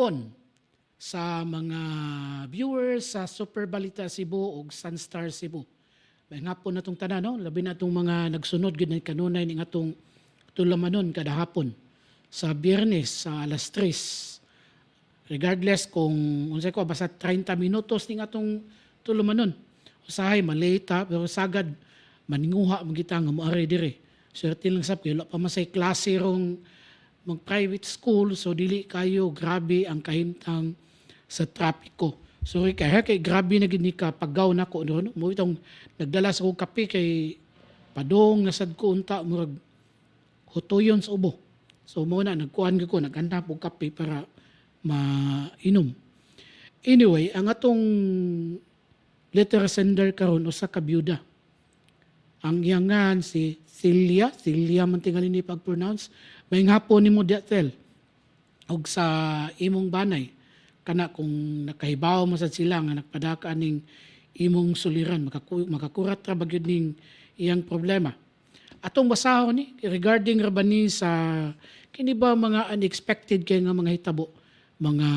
hapon sa mga viewers sa Super Balita Cebu ug Sunstar Cebu. May hapon na itong tanan, no? labi na itong mga nagsunod na kanunay ning atong tulamanon kada hapon sa Biyernes sa alas 3. Regardless kung unsay ko basta 30 minutos ning atong tulumanon. Usahay malita pero sagad maninguha mo kita nga moari dire. Swerte lang sab kay pa masay klase rong mag private school so dili kayo grabe ang kahimtang sa trapiko. Sorry kay kay grabe na gid ni ka paggaw nako no mo itong nagdala sa kape kay padong nasad ko unta murag hutuyon sa ubo. So mo na nagkuhan ko naganda po kape para mainom. Anyway, ang atong letter sender karon usa ka byuda. Ang iyangan si Celia, Celia man tingali ni pag-pronounce, may hapon ni mo diatel. Og sa imong banay kana kung nakahibaw man sad sila nga nagpadaka ning imong suliran makaku makakurat ra bagyod ning iyang problema. Atong basahon ni regarding ra ba ni sa kini ba mga unexpected kay nga mga hitabo? Mga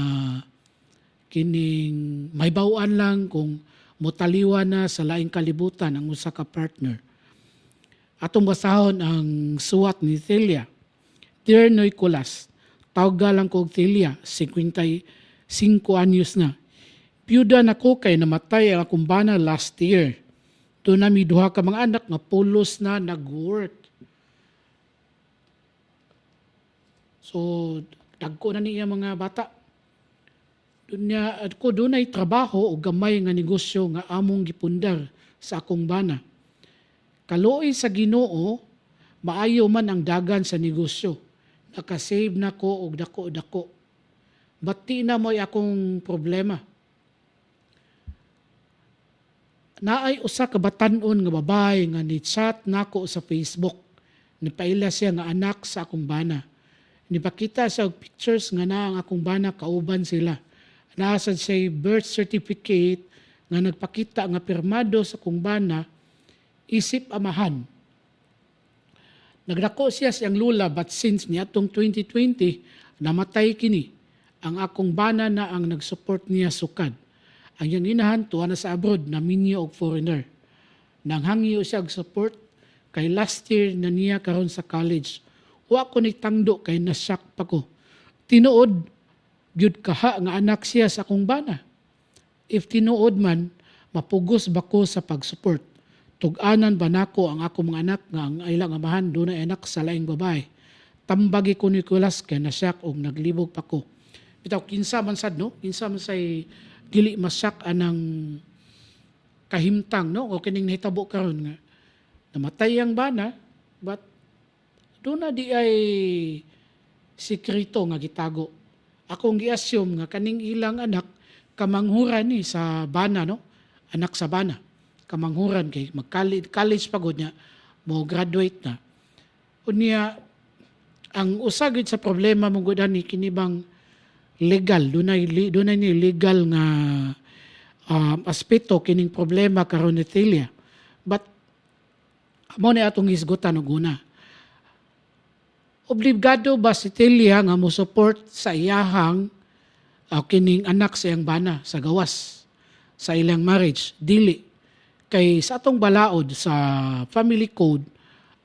kining may bawaan lang kung motaliwa na sa laing kalibutan ang usa ka partner atong basahon ang suwat ni Celia Dear Nicolas, tawag lang ko og Celia, 55 anyos na. Piyuda na ko kay namatay ang akong bana last year. Doon na mi duha ka mga anak nga pulos na nag-work. So, dagko na niya mga bata. Doon niya, ko doon ay trabaho o gamay nga negosyo nga among gipundar sa akong bana. Kaloy sa ginoo, maayo man ang dagan sa negosyo. Nakasave na ko og dako-dako. Bati na mo'y akong problema. Naay usa ka batan-on nga babae nga ni chat nako sa Facebook. Nipaila siya nga anak sa akong bana. Nipakita og pictures nga na ang akong bana kauban sila. Naasad siya birth certificate nga nagpakita nga pirmado sa akong bana isip amahan. Nagdako siya siyang lula but since niatong 2020 namatay kini ang akong bana na ang nagsupport niya sukad. Ang iyang inahan tuwa na sa abroad na minyo og foreigner. Nanghangiyo siya og support kay last year na niya karon sa college. Wa ko ni tangdo kay nasyak pa ko. Tinuod gyud kaha nga anak siya sa akong bana. If tinuod man mapugos ba ko sa pag-support tug-anan ba nako ang ako mga anak nga ang ilang amahan doon ay anak sa laing babae. Tambagi ko ni Nicolas kay nasyak og naglibog pa ko. Bitaw kinsa man sad no? Kinsa man say dili masyak anang kahimtang no o kining nahitabo karon nga namatay ang bana but doon na di ay sikrito nga gitago. Akong gi-assume nga kaning ilang anak kamanghuran ni sa bana no? Anak sa bana kamanghuran kay mag-college college pagod niya mo graduate na. Unya ang usagid sa problema mo gud ni kini bang legal? Dunay dunay ni legal nga um, aspeto kining problema karon ni Telia. But amo ni atong isgutan og una. Obligado ba si Telia nga mo support sa iyahang uh, kining anak sa iyang bana sa gawas sa ilang marriage? Dili kay sa atong balaod sa family code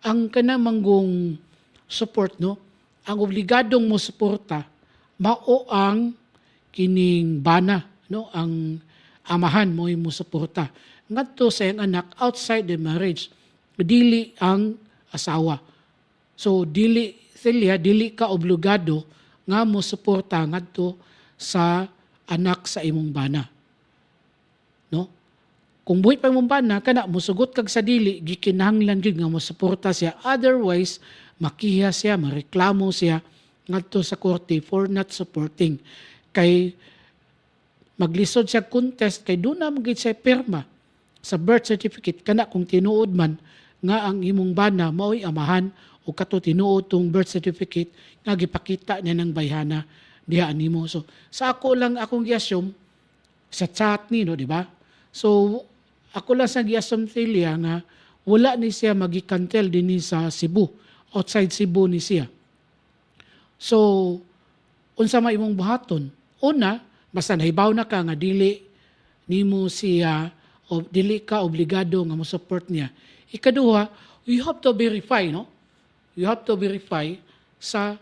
ang kana manggong support no? Ang obligadong mo suporta mao ang kining bana no? Ang amahan mo mo suporta. Ngadto sa iyang anak outside the marriage dili ang asawa. So dili sila dili ka obligado nga mo suporta ngadto sa anak sa imong bana kung buhi pa mong bana, kana, musugot kag sa dili, gikinahanglan gyud nga mosuporta siya. Otherwise, makiha siya, mareklamo siya ngadto sa korte for not supporting. Kay maglisod siya contest, kay doon na magiging siya perma sa birth certificate, kana kung tinuod man nga ang imong bana mao'y amahan o kato tinuod tong birth certificate nga gipakita niya ng bayhana diha nimo. So, sa ako lang akong giassume sa chat ni, no, di ba? So, ako lang sa giasam Celia nga wala ni siya magikantel dinhi sa Cebu, outside Cebu ni siya. So, unsa may imong buhaton? una basta nahibaw na ka nga dili nimo siya o dili ka obligado nga mo support niya ikaduha you have to verify no you have to verify sa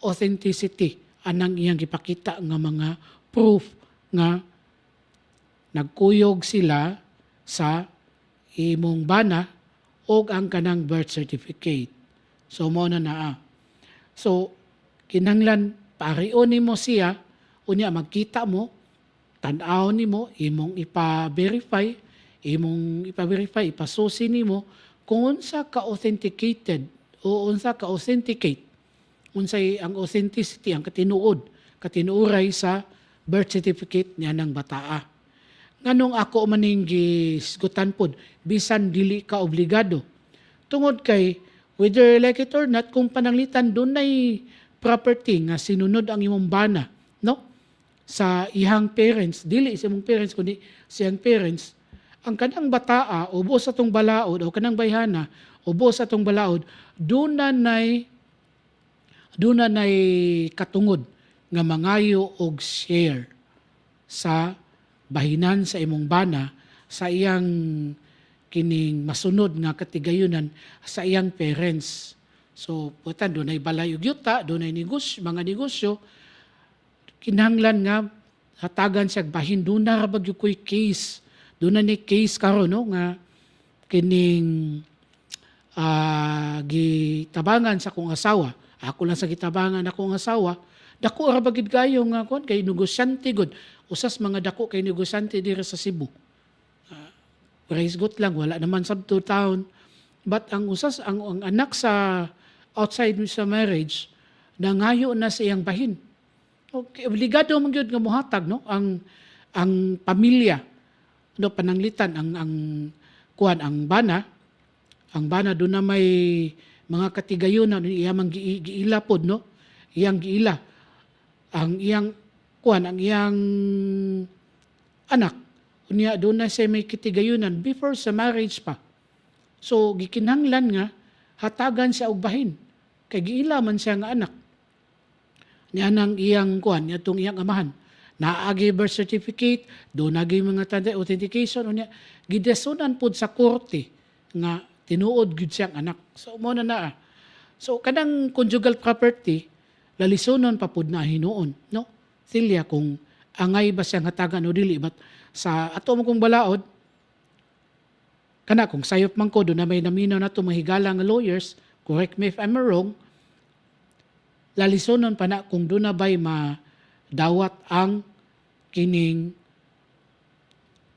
authenticity anang iyang gipakita nga mga proof nga nagkuyog sila sa imong bana o ang kanang birth certificate. So mo na naa. So kinanglan parion nimo siya unya magkita mo tan-aw nimo imong ipa-verify imong ipa-verify ipasusi nimo kung unsa ka authenticated o unsa ka authenticate unsay ang authenticity ang katinuod katinuuray sa birth certificate niya ng bataa nganong ako maning gisgutan pod bisan dili ka obligado. Tungod kay whether like it or not kung pananglitan dunay property nga sinunod ang imong bana no? Sa ihang parents dili sa imong parents kundi sa iyang parents ang kanang bataa ubos sa tong balaod o kanang bayhana ubos sa tong balaod duna nay duna nay katungod nga mangayo og share sa bahinan sa imong bana sa iyang kining masunod nga katigayunan sa iyang parents. So, puta, doon ay balay ug yuta, doon ay negosyo, mga negosyo, kinahanglan nga hatagan siya bahin doon na rabag yung ko'y case. Doon na ni case karon no nga kining ah, gitabangan sa kong asawa. Ako lang sa gitabangan akong asawa. Dako ra bagid kayo nga kon kay negosyante gud. Usas mga dako kay negosyante diri sa Cebu. Ah, praise God lang wala naman sab to town. But ang usas ang, ang anak sa outside sa marriage nangayo na sa iyang bahin. Okay, obligado man gyud nga mohatag no ang ang pamilya no pananglitan ang ang kuan ang bana ang bana do na may mga katigayunan iya man gi- giila pod no iyang giila ang iyang kuan ang iyang anak. Unya do na siya may katigayunan before sa marriage pa. So gikinahanglan nga hatagan siya og bahin. Kay giila man siya nga anak. Niya nang iyang kuan niya tong iyang amahan. Naagi birth certificate do nagi mga tanda authentication unya gidesunan pud sa korte nga tinuod gyud siyang anak. So mo na naa. So kanang conjugal property lalisonon pa pud na hinuon no silya kung angay ba siyang hatagan o dili but sa ato mo kong balaod kana kung sayop man ko do na may naminaw na to mahigala nga lawyers correct me if I'm wrong lalisonon pa na kung doon na ba'y madawat ang kining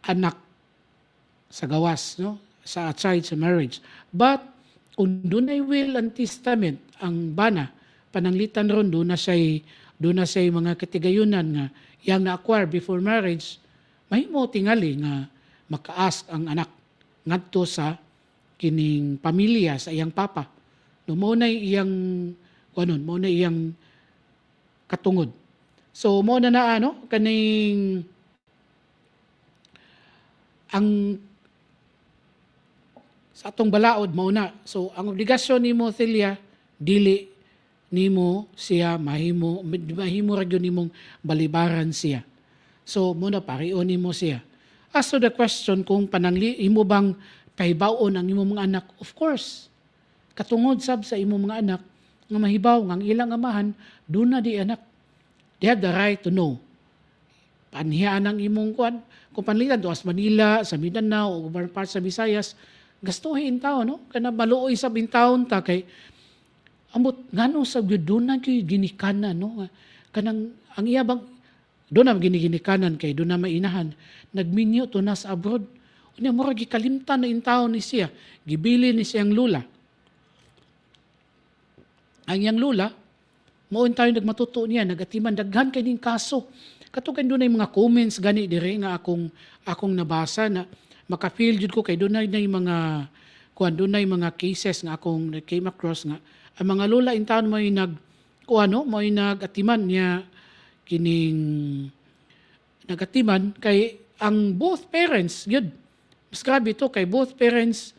anak sa gawas, no? sa outside sa marriage. But, kung doon ay will and testament ang bana, pananglitan ron, doon na siya'y, doon na siya'y mga katigayunan nga yang na-acquire before marriage, mahimo tingali nga maka-ask ang anak ngadto sa kining pamilya sa iyang papa. No mo na iyang kuanon, mo na iyang katungod. So mo na na ano kaning ang sa atong balaod mao na. So ang obligasyon nimo Celia dili nimo siya mahimo mahimo ra nimong balibaran siya. So mo na parion nimo siya. As to the question kung panangli imo bang pahibaon ang imong mga anak, of course. Katungod sab sa imong mga anak nga mahibaw nga ang ilang amahan doon na di anak. They have the right to know. Panhiyaan ang imong kwan. Kung panlitan to as Manila, sa Mindanao, o part sa Visayas, gastuhin tao, no? Kana maluoy sa bintawon ta kay amot ngano sa doon na ginikanan no? Kanang ang iya bang doon na giniginikanan kay doon na mainahan. Nagminyo to nas abroad. Unya mura gikalimtan na intaw ni siya. Gibili ni siyang lula. Ang iyang lula mao tayo nagmatuto niya nagatiman daghan kay ning kaso. Katugan doon mga comments gani dire nga akong akong nabasa na maka-feel jud ko kay doon na mga kuan doon mga cases nga akong came across nga ang mga lula in town mo nag kuano mo nagatiman niya kining nagatiman kay ang both parents yun. Mas grabe to kay both parents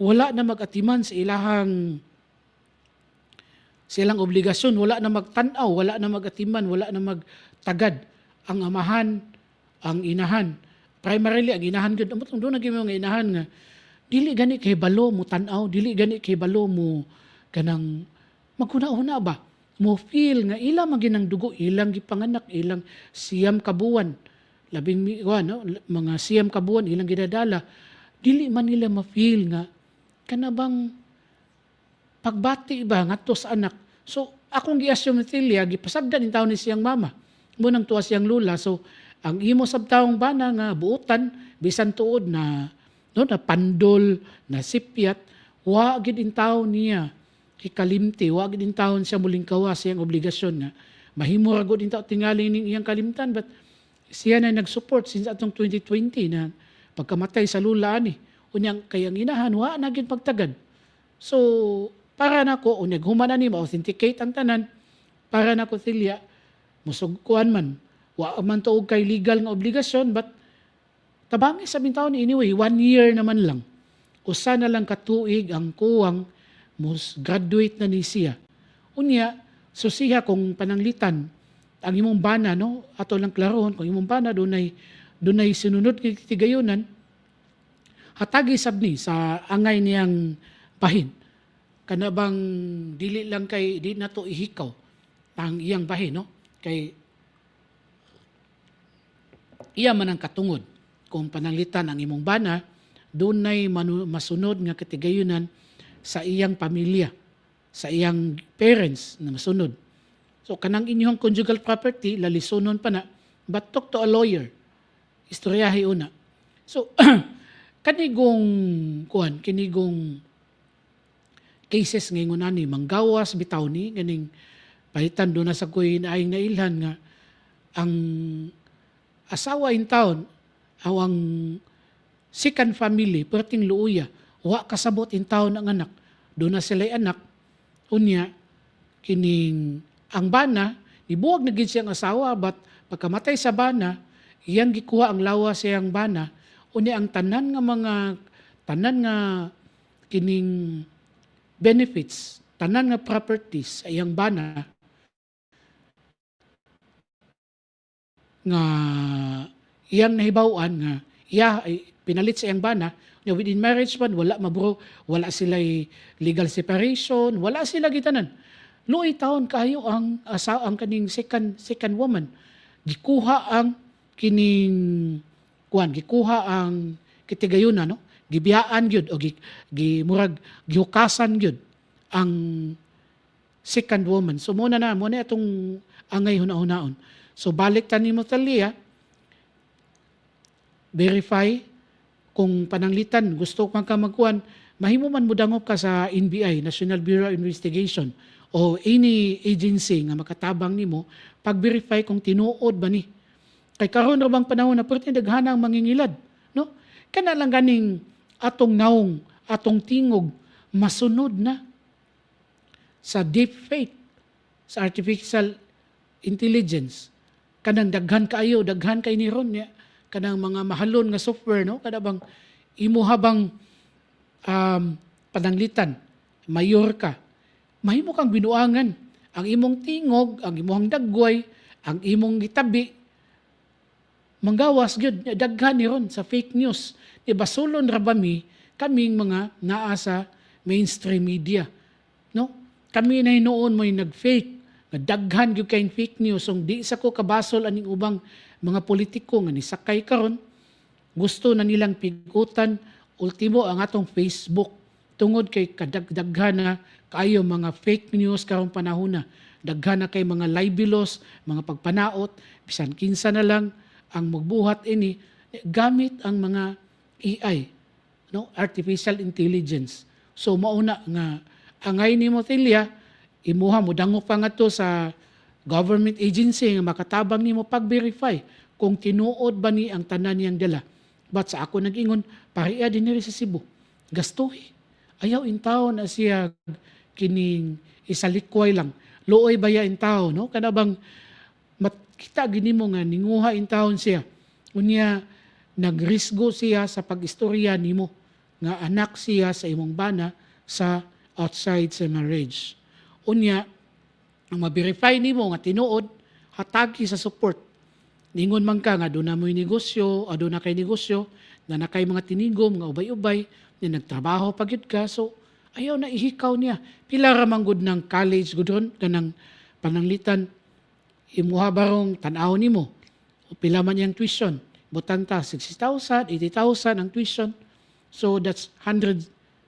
wala na magatiman sa ilahang silang obligasyon. Wala na magtanaw wala na magatiman wala na magtagad ang amahan, ang inahan. Primarily ang inahan gyud amo doon na gyud mga inahan nga dili gani kay balo mo tan-aw, dili gani kay balo mo kanang maguna-una ba? Mo feel nga ilang maginang dugo ilang gipanganak ilang siyam kabuan labing mi kuha, no? Mga siyam kabuan ilang gidadala. Dili man nila ma-feel nga kana bang pagbati ba ngadto sa anak? So akong gi-assume tilia gipasagdan in ni siyang mama. Mo nang tuwa siyang lula. So ang imo sab taong bana nga buutan bisan tuod na no na pandol na sipyat wa gid in taon niya kikalimti wa gid in taon siya muling kawas siyang obligasyon nga. Mahimo ra gud in taon tingali ning iyang kalimtan but siya na nag-support since atong 2020 na pagkamatay sa lula ni unyang kayang inahan wa na gid pagtagad. So para nako unyag human na ni ma-authenticate ang tanan. Para nako silya musugkuan man. Wa man tuog kay legal nga obligasyon but tabangi sa taon anyway one year naman lang. Usa na lang katuig ang kuwang mus graduate na ni siya. Unya so siya kung pananglitan ang imong bana no? Ato lang klarohon kung imong bana dunay dunay sinunod kay tigayonan hatagi sab ni sa angay niyang bahin. Kana bang dili lang kay di na to ihikaw ang iyang bahin no? Kay iya man ang katungod. Kung pananglitan ang imong bana dunay masunod nga katigayunan sa iyang pamilya sa iyang parents na masunod so kanang inyong conjugal property lalisunon pa na but talk to a lawyer. Istoryahi una. So kanigong kuan kinigong cases ngayon ani manggawas bitaw ni ganing pahitan do na sa kuy naayong nailhan nga ang asawa in town awang second family perting luuya wa kasabot in town ang anak. Do na sila anak. Unya kining ang bana ibuwag na gid siyang asawa but pagkamatay sa bana iyang gikuha ang lawa sa iyang bana. Unya ang tanan nga mga tanan nga kining benefits tanan nga properties iyang bana nga iyang nahibawan nga iya ay pinalit sa iyang bana nga within marriage man wala mabro wala sila legal separation wala sila gitanan. Luoy taon kayo ang asa ang kaning second second woman. Gikuha ang kining kuan gikuha ang kitigayuna no? Gibiyaan gyud o gi, gi murag gihukasan gyud ang second woman. So muna na muna itong angay hunahunahon so balik ta nimo talia. Verify kung pananglitan gusto man ka magkuan mahimo man mudangop ka sa NBI National Bureau of Investigation o any agency nga makatabang nimo pag-verify kung tinuod ba ni. Kay karon ra bang panahon na perti daghana ang mangingilad no? Kana lang ganing atong naong atong tingog masunod na sa deep fake sa artificial intelligence. Kanang daghan kaayo daghan kay ni ron niya kanang mga mahalon nga software no? Kada bang imo habang um, pananglitan mayor ka mahimo kang binuangan. Ang imong tingog ang imong dagway ang imong gitabi manggawas gyud daghan ni ron sa fake news. Di basulon ra ba mi kaming mga naa sa mainstream media no? Kami na hinuon mo'y nag-fake nga daghan gyud kay fake news. Ung di sa ko kabasol aning ubang mga politiko nga nisakay karon gusto na nilang pigutan ultimo ang atong Facebook tungod kay kadagdaghan na kayo mga fake news karong panahon na. Daghan na kay mga libelous mga pagpanaot bisan kinsa na lang ang magbuhat ini gamit ang mga AI no? Artificial intelligence. So mauna nga angay nimo tilya imuha mo dangop pa nga to sa government agency nga makatabang nimo pag-verify kung tinuod ba ni ang tanan niyang dala. But sa ako nag-ingon, pahiya din niri sa Cebu. Gastoy. Ayaw in tao na siya kining isalikway lang. Looy baya in tao, no? Kana bang makita gini mo nga ninguha in taon siya. Unya, nagrisgo siya sa pag-istorya nimo nga anak siya sa imong bana sa outside sa marriage. Unya, ang ma-verify nimo nga tinuod, hatagi sa support ningon man ka nga doon na mo'y negosyo, o doon na kay negosyo, na nakay mga tinigom, mga ubay-ubay, na nagtrabaho pagyud ka, so ayaw na ihikaw niya. Pila ra man gud ng college gud ron, kanang pananglitan, imuha barong tanaw nimo. O pila man yung tuition. Butang ta, 60,000, 80,000 ang tuition. So that's 100,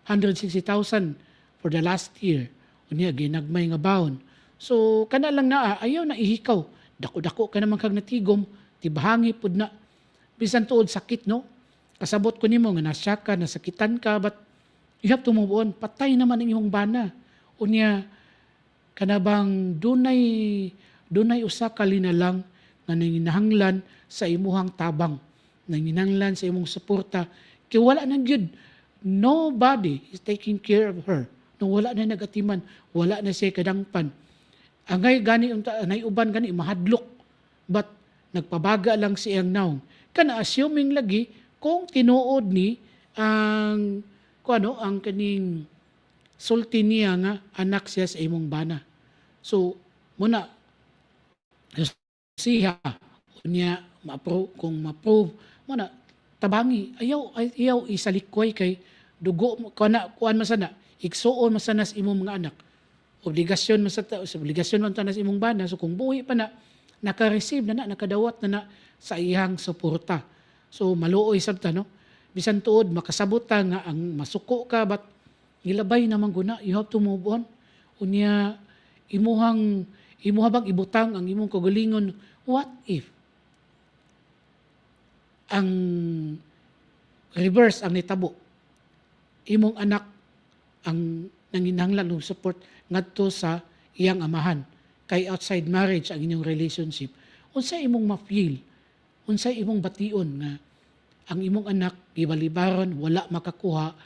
160,000 for the last year. Unya, ginagmay nga baon. So, kana lang na, ayaw na ihikaw. Dako-dako ka naman kag natigom, tibahangi pud na. Bisan tuod sakit, no? Kasabot ko nimo nga nasya ka, nasakitan ka, but you have to move on. Patay naman ang imong bana. Unya, kanabang dunay dunay usa ka linalang nga nanginahanglan sa imuhang tabang nanginahanglan sa imong suporta kay wala na gyud nobody is taking care of her no wala na nagatiman wala na siya kadangpan angay gani unta nay uban gani mahadlok but nagpabaga lang siyang naong kana assuming lagi kung tinuod ni ang kuano ang kaning sulti niya nga anak siya sa imong bana. So, muna, siya, niya, ma-approve, kung ma-approve, muna, tabangi, ayaw, ayaw isalikway kay dugo, kuana, kuan masana, iksuon masana sa imong mga anak. Obligasyon masata, sa obligasyon man tanas imong bana, so kung buhi pa na, naka-receive na na, nakadawat na na sa iyang suporta. So, maluoy sabta, no? Bisan tuod, makasabot ta nga ang masuko ka, but ilabay naman guna, you have to move on. Unya, imuhang, imuha bang ibutang ang imong kagalingon, what if? Ang reverse ang nitabo. Imong anak ang nanginahanglan ng support ngadto sa iyang amahan kay outside marriage ang inyong relationship unsa imong ma-feel unsa imong bation nga ang imong anak gibalibaron wala makakuha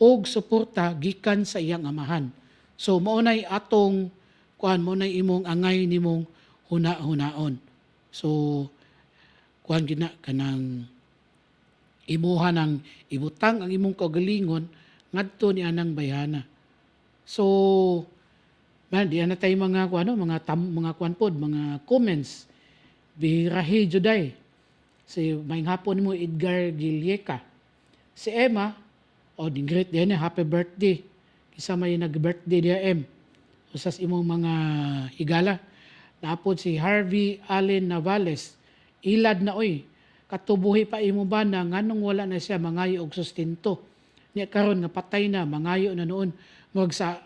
og suporta gikan sa iyang amahan. So maunay atong kuan mo imong angay nimong huna-hunaon. So kuan gina kanang imuha ng ibutang ang imong kagalingon ngadto ni anang bayana. So man di na tayo mga ano, mga tam, mga kuan pod, mga comments. Birahi juday. Si may hapon mo Edgar Gilieka. Si Emma, o oh, din great din happy birthday. Kisa may nag-birthday dia M. Usas imong mga higala. Napod si Harvey Allen Navales. Ilad na oy. Katubuhi pa imo ba na nganong wala na siya mangayo og sustento. Niya karon nga patay na mangayo na noon. Mag sa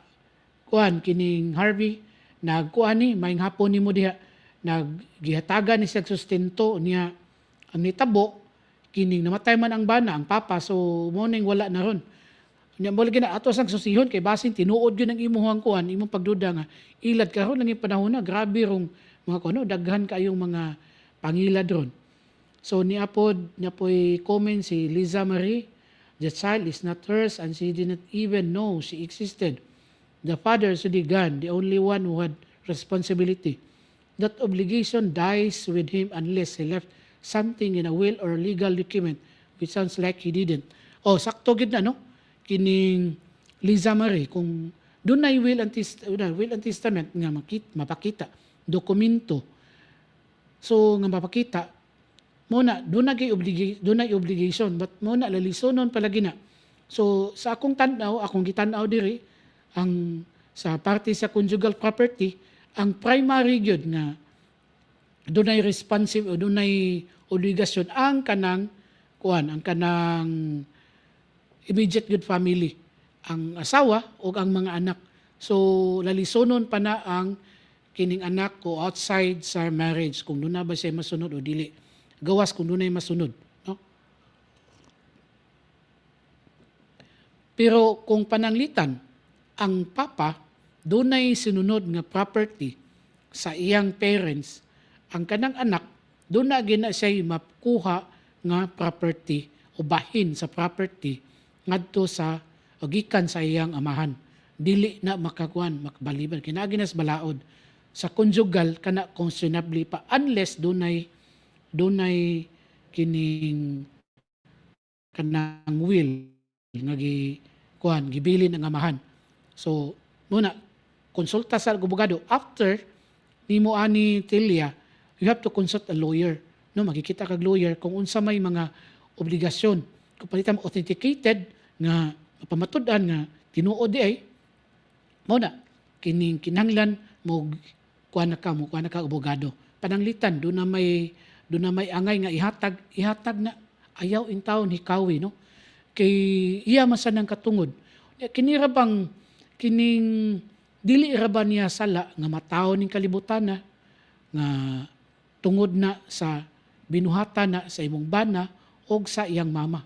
kuan kining Harvey nagkuan ni may hapon nimo diha naggihatagan ni siya sustento niya. Ang nitabo kining namatay man ang bana ang papa so mo ning wala na ron. Nya mo lagi na ato sang susihon kay basin tinuod gyud ang imuhang kuan imong pagduda nga ilad karon lang panahon na grabe rong mga kuno daghan kayong mga pangilad ron. So ni apod niya po'y comment si Liza Marie the child is not hers and she didn't even know she existed the father is already gone the only one who had responsibility that obligation dies with him unless he left something in a will or legal document which sounds like he didn't. Oh, sakto gid na no? Kining Liza Marie kung doon na will and, will and testament nga makit, mapakita, dokumento. So nga mapakita, muna doon na kay obligation, doon na obligation but muna lalisonon palagi na. So sa akong tanaw, akong gitanaw diri ang sa parte sa conjugal property, ang primary gyud nga dunay responsive o dunay obligasyon ang kanang kuan ang kanang immediate good family ang asawa o ang mga anak. So lalisonon pa na ang kining anak ko outside sa marriage kung doon na ba siya masunod o dili. Gawas kung doon na masunod no? Pero kung pananglitan ang papa doon sinunod nga property sa iyang parents. Ang kanang anak doon na gina siya makuha nga property o bahin sa property ngadto sa o gikan sa iyang amahan. Dili na makakuan makabaliban kinagi nas balaod. Sa conjugal kana questionably pa. Unless dunay dunay kining kanang will nga gi kuan gibilin ang amahan so muna konsulta sa abogado. After nimo ani Tilia you have to consult a lawyer. No magkikita kag lawyer kung unsa may mga obligasyon. Kung palitan mo authenticated nga mapamatud-an nga tinuod di ay na kining kinahanglan mo kuha na ka mo kuha na ka abogado. Pananglitan do na may do na may angay nga ihatag ihatag na ayaw in taon hikawi no? Kay iya masan ang katungod. Ya, kini ra bang kining dili ra niya sala nga mataw ning kalibutan na nga tungod na sa binuhatan na sa imong bana o sa iyang mama.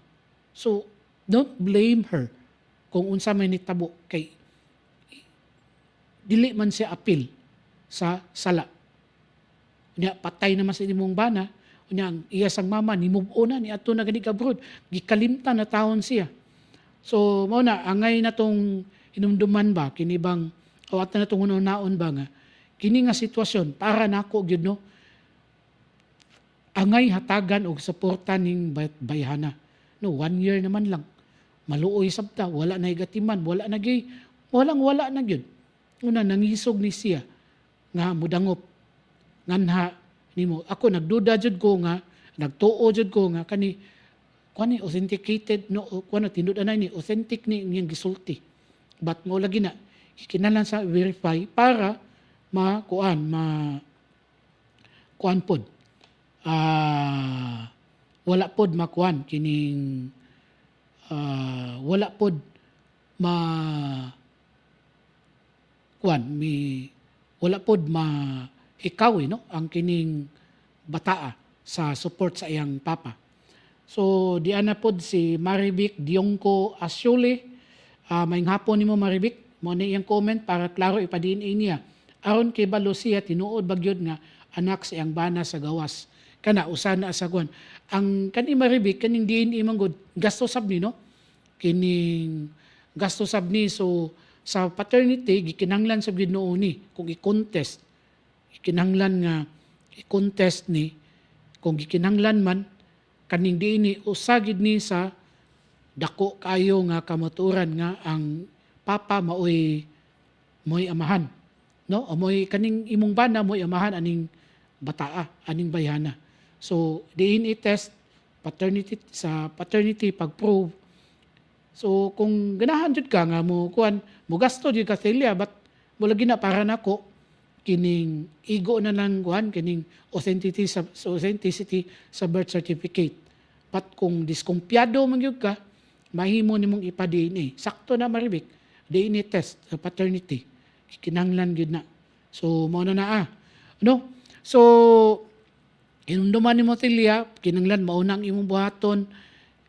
So, don't blame her kung unsa may nitabo kay dili man siya apil sa sala. Unya patay naman sa imong bana, unya ang iya sang mama ni move on ni ato na gani abroad, gikalimtan na taon siya. So mao na angay na tong hinumduman ba kini bang o at na tong naon ba nga kini nga sitwasyon para nako gyud no angay hatagan og suporta ning bay- bayhana. No, one year naman lang. Maluoy sabta, wala na higatiman, wala na gay, walang wala na gyud. Una nangisog ni siya nga mudangop nganha nimo. Ako nagduda jud ko nga nagtuo jud ko nga kani kani authenticated no kuno tinud anay ni authentic ni niyang gisulti. But mo lagi na kinahanglan sa verify para ma kuan ma kuan pod. Ah wala pod makuan kining ah, wala pod ma kuan mi wala pod ma ikaw no? Ang kining bataa sa support sa iyang papa. So di ana pod si Marivic Diongko Asyole uh, may hapon nimo Marivic. Mo ni iyang comment para klaro ipadin niya. Aron kay balo siya tinuod bagyod nga anak sa iyang bana sa gawas. Kana usa na sa kuan ang kani Marivic kaning DNA manggod gasto sab ni no? Kining gasto sab ni so sa paternity gikinanglan sa gid ni kung i-contest. Gikinanglan nga i-contest ni kung gikinanglan man kaning diini usagid ni sa dako kayo nga kamaturan nga ang papa maoy moy amahan. No? Amoy kaning imong bana moy amahan aning bataa aning bayana so diin i-test paternity sa paternity pag prove So kung ganahan jud ka nga mo kuan mo gasto jud ka Celia but wala gina para nako kining igo na lang kuan kining authenticity sa, authenticity sa birth certificate. But kung diskumpiyado man gyud ka mahimo nimong ipa-DNA. Sakto na maribik DNA test sa paternity. Kinanglan gyud na. So mao na na ah. No? So inunduman ni mo Celia kinanglan mauna ang imong buhaton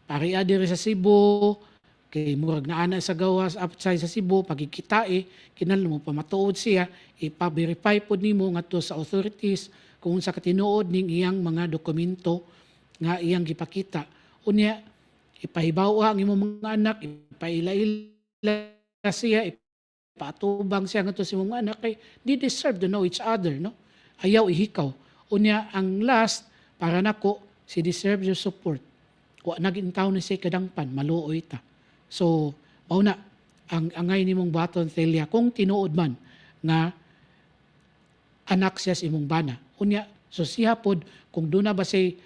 pariya diri sa Cebu kay murag na ana sa gawas outside sa Cebu pagkikitae kinahanglan mo pamatuod siya ipa-verify pod nimo ngadto sa authorities kung unsa ka tinuod ning iyang mga dokumento nga iyang gipakita unya ipahibaw ang imong mga anak ipaila-ila siya ipatubang siya ngadto sa imong anak kay they deserve to know each other no ayaw ihikaw unya ang last para nako si deserve your support wa naging taon na siya kadangpan maluoy ta So, mao na ang angay nimong baton Celia kung tinuod man nga anak siya sa imong bana. Unya, so siya pod kung doon na ba say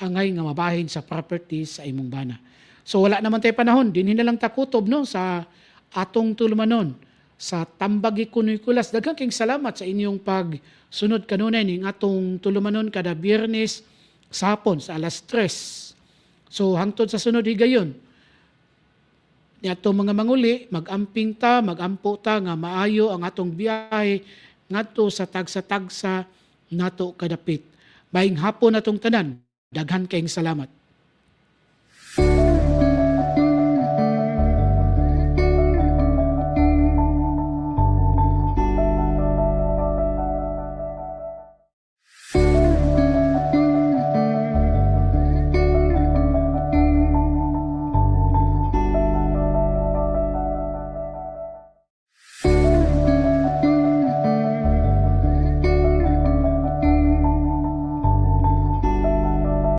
angay nga mabahin sa properties sa imong bana. So wala naman tayo panahon, din na lang takutob no sa atong tulumanon sa tambagi kunoy kulas. Daghang king salamat sa inyong pagsunod kanunay ning atong tulumanon kada Biyernes sa hapon sa alas 3. So hangtod sa sunod higayon, ni ato mga manguli magamping ta magampo ta nga maayo ang atong biyahe ngadto sa tagsa-tagsa nato kadapit. Maing hapon natong tanan. Daghan kayong salamat.